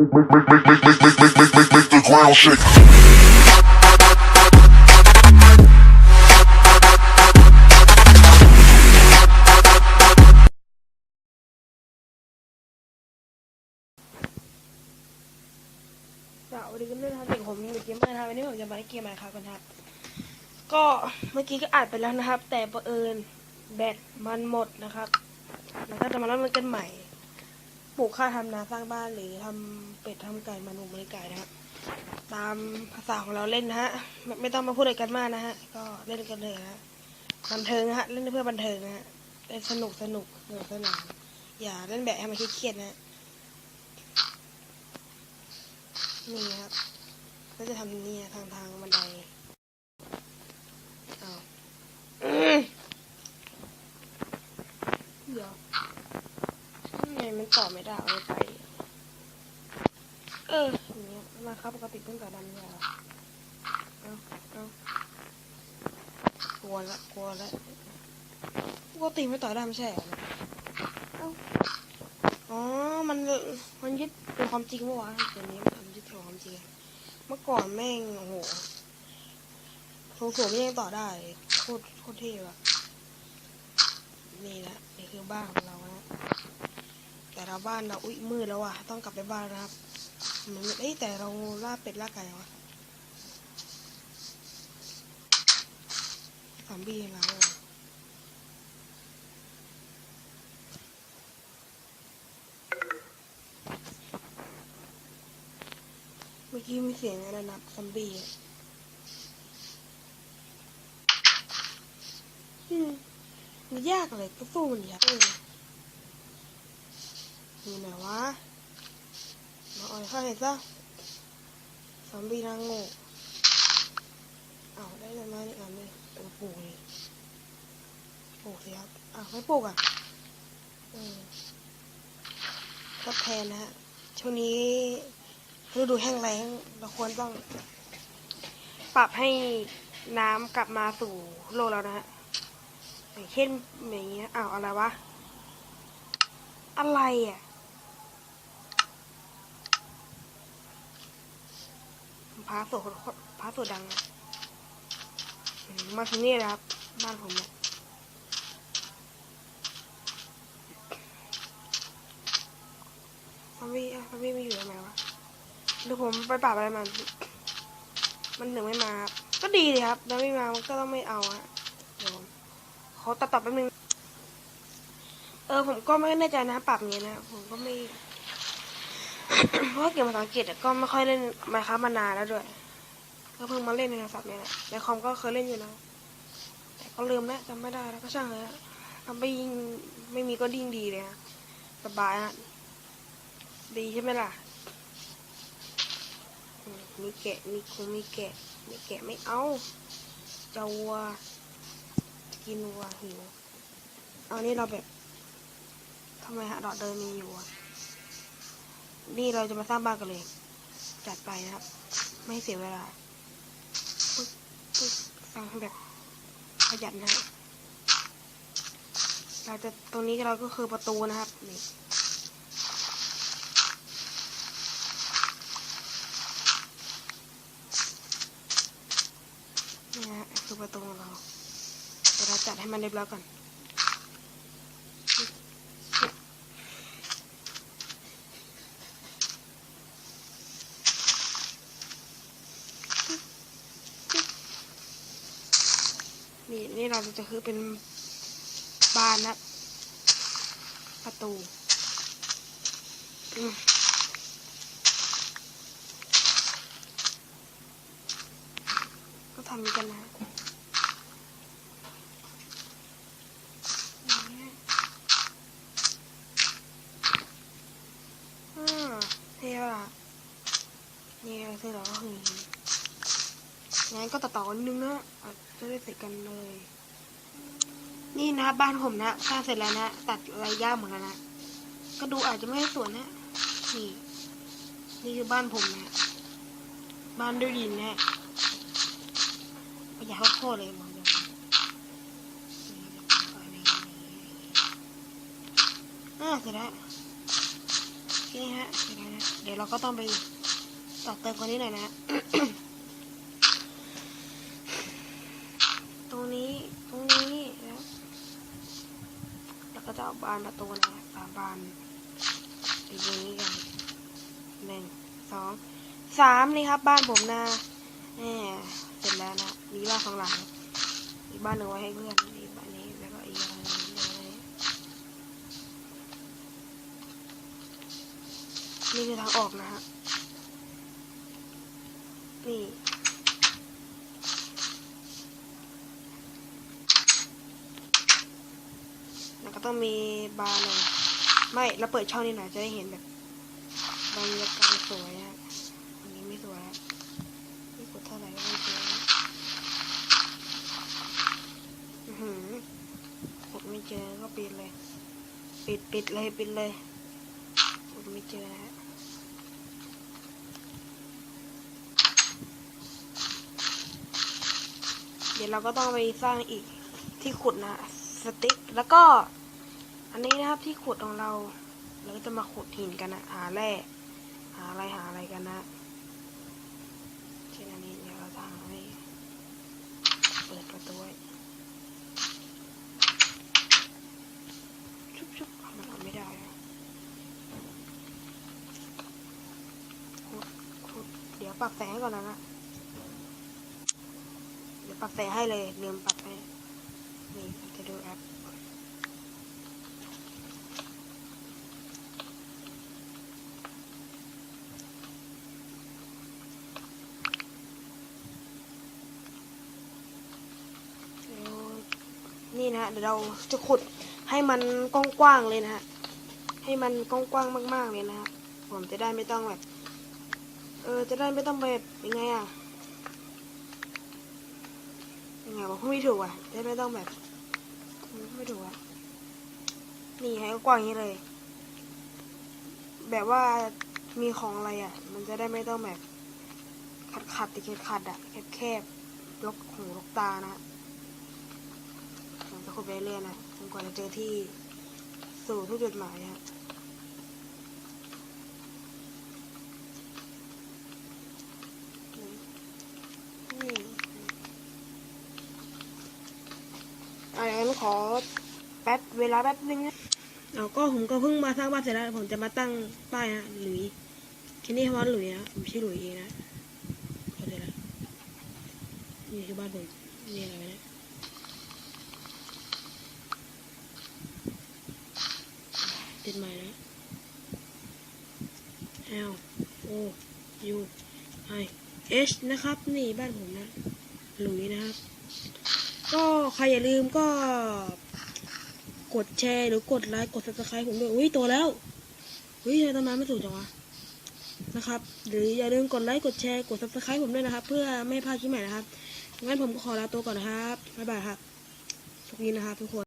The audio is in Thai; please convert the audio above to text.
make, make, make, make, make, make, make, make, make, make the ground shake. สวัสดีกันด้วยนะครับเด็กผมเด็กเกมเมอร์นะครับวันนี้ผมจะมาเล่นเกมอะไรครับกันครับ ก็เมื่อกี้ก็อัดไปแล้วนะครับ แต่ประเอิญแบตมันหมดนะครับแล้วก็จะมาเล่นกันใหม่ ลูกข้าวทำนาสร้างบ้านหรือทำเป็ดทำไก่มาหนูมาไก่นะครับ ตามภาษาของเราเล่นนะฮะไม่ไม่ต้องมาพูดอะไรกันมากนะฮะ ก็เล่นกันเลยนะฮะบันเทิงฮะ เล่นเพื่อบันเทิงนะฮะเล่นสนุกสนุกสนุกสนานอย่าเล่นแบบให้มันเครียดนะฮะนี่ครับ ก็จะทำนี่ทางทางบันไดเอาอืมเดี๋ยวทำไมมัน ต่อไม่ได้เอาไป เอออย่างเงี้ยมาครับปกติเพิ่งกับดำเนี่ยเอาเอากลัวละกลัวละปกติไม่ต่อดำใช่เหรอเอ้าอ๋อ มัน มันยึดเป็นความจริงเมื่อวานเดี๋ยวนี้มันยึดเป็นความจริง เมื่อก่อนแม่ง โอ้โหสูงสูงๆยังต่อได้ โคตร โคตรเท่อะนี่แหละนี่คือบ้านของเรานะ แต่เราบ้านเราอุ้ยมืดแล้วอะต้องกลับไปบ้านนะครับเหมือนเอ้แต่เราล่าเป็ดล่าไก่วะสามบีแล้วอเมื่อกี้มีเสียงอะไรนะซอมบี้อืมมันยากเลยก็สู้มันยากเอ อนี่ไหนวะ มาอ่อยข้าให้ซะซอมบี้นางโง่เอาได้เลยไหมนี่อ่านเลยเออปลูกเลยปลูกสิครับอ้าวไม่ปลูกอะเออทดแทนนะฮะ ช่วงนี้ฤดูแห้งแล้งเราควรต้อง ปรับให้น้ำกลับมาสู่โลกแล้วนะฮะอย่างเช่นอย่างเงี้ยอ้าวอะไรวะ อะไรอะ พาโสดพาโสดดังอะมาที่นี่นะครับ บ้านผมเนี่ยมันไม่อะมันไม่มีอยู่ทำไมวะเดี๋ยวผมไปปรับอะไรมัน มันถึงไม่มาครับก็ดีเลยครับแล้วไม่มา มันก็ต้องไม่เอาอะเดี๋ยวผมขอตัดต่อแป๊บนึง เออผมก็ไม่แน่ใจนะปรับเงี้ยนะ ผมก็ไม่ เพราะว่าเกมภาษาอังกฤษก็ไม่ค่อยเล่นไมค้ามานานแล้วด้วย ก็เพิ่งมาเล่นในโทรศัพท์เนี่ยแหละในคอมก็เคยเล่นอยู่นะ แต่ก็ลืมแล้วจำไม่ได้แล้วก็ช่างเลยทำไปยิ่งไม่มีก็ยิ่งดีเลยนะสบายอะดีใช่ไหมล่ะ มีแกะ มีคงมีแกะ มีแกะไม่เอาเจะวัวกินวัวหิว เอานี่เราแบบทำไมฮะดอกเดินมีอยู่อะ นี่เราจะมาสร้างบ้านกันเลย จัดไปนะครับ ไม่เสียเวลาปึ๊บปึ๊บสร้างแบบประหยัดนะเราจะตรงนี้เราก็คือประตูนะครับนี่นี่ฮะคือประตูของเราเดี๋ยวเราจัดให้มันเรียบร้อยก่อน นี่เราจะคือเป็นบานนะประตูก็ทำกันนะอย่างเงี้ยอ่าเท่ละนี่คือเราก็คือ งั้นก็ต่อต่อนนึงนะจะได้เสร็จกันเลย นี่นะบ้านผมนะสร้างเสร็จแล้วนะ ตัดอะยากเหมือนกันนะ ก็ดูอาจจะไม่สวยนะ นี่ นี่คือบ้านผมนะ บ้านด้วยดินนะประหยัดโคตรเลยบอกเลยอ่าเสร็จแล้วโอเคฮะเสร็จแล้วนะ เดี๋ยวเราก็ต้องไปต่อเติมกันนี้หน่อยนะ ตรงนี้ ตรงนี้นะครับแล้ว ก็จะเอาบานประตูนะสามบานตีตรงนี้กันหนึ่งสองสามนี่ครับ บ้านผมนะแหมเสร็จแล้วนะมีบ้านสองหลังอีกบ้านหนึ่งไว้ให้เพื่อนอีกบ้านนี้แล้วก็อีกบ้านนึงนี่คือทางออกนะฮะนี่ แล้วก็ ต้องมีบาร์หน่อยไม่เราเปิดช่องนี้หน่อยจะได้เห็นแบบบรรยากาศสวยนะอันนี้ไม่สวยอะไม่กดเท่าไหร่ก็ไม่สวยนะอื้อหือกดไม่เจอก็ปิดเลย ปิดปิดเลยปิดเลยกดไม่เจอฮะเดี๋ยวเราก็ต้องไปสร้างอีกที่ขุดนะสติ๊กแล้วก็ อันนี้นะครับที่ขุดของเรา เราก็จะมาขุดหินกันนะหาแร่หาอะไรหาอะไรกันนะเช่นอันนี้เดี๋ยวเราจะหาให้เปิดประตูไว้ชุบชุบทำไมเอาไม่ได้ขุดขุดเดี๋ยวปรับแสงก่อนนะนะเดี๋ยวปรับแสงให้เลยลืมปรับให้นี่จะดูแอปเดี๋ยว นี่นะฮะเดี๋ยวเราจะขุดให้มันกว้างๆเลยนะฮะให้มันกว้างๆมาก ๆเลยนะฮะผมจะได้ไม่ต้องแบบ เออจะได้ไม่ต้องแบบยังไงอะยังไงวะพูดไม่ถูกอะจะไม่ต้องแบบพูดไม่ถูกอะนี่ให้กว้างอย่างนี้เลย แบบว่ามีของอะไรอะ มันจะได้ไม่ต้องแบบ ขัดขัดติดขัดขัดอะแคบแคบลกหูลกตานะ ผมจะขุดไปเรื่อยๆนะจนกว่าจะเจอที่สู่ทุกจุดหมายฮะอ่างั้นขอแป๊บเวลาแป๊บนึงนะเอาก็ผมก็เพิ่งมาสร้างบ้านเสร็จแล้ว ผมจะมาตั้งป้ายนะหลุยที่นี่คำว่าหลุยนะผมชื่อหลุยเองนะเข้าใจแล้วนี่คือบ้านผมนี่อะไรวะเนี่ย ตใหม่นะ L O U I H นะครับ นี่บ้านผมนะ หลุยนะครับ ก็ใครอย่าลืมก็ กดแชร์หรือกดไลค์กด subscribe ผมด้วยอุ้ยโตแล้วอุ้ยทำไมต้นไม้ไม่สูงจังวะนะครับ หรืออย่าลืมกดไลค์กดแชร์กด subscribe ผมด้วยนะครับ เพื่อไม่พลาดคลิปใหม่นะครับงั้นผมก็ขอลาตัวก่อนนะครับบ๊ายบายครับทุกนี้นะครับทุกคน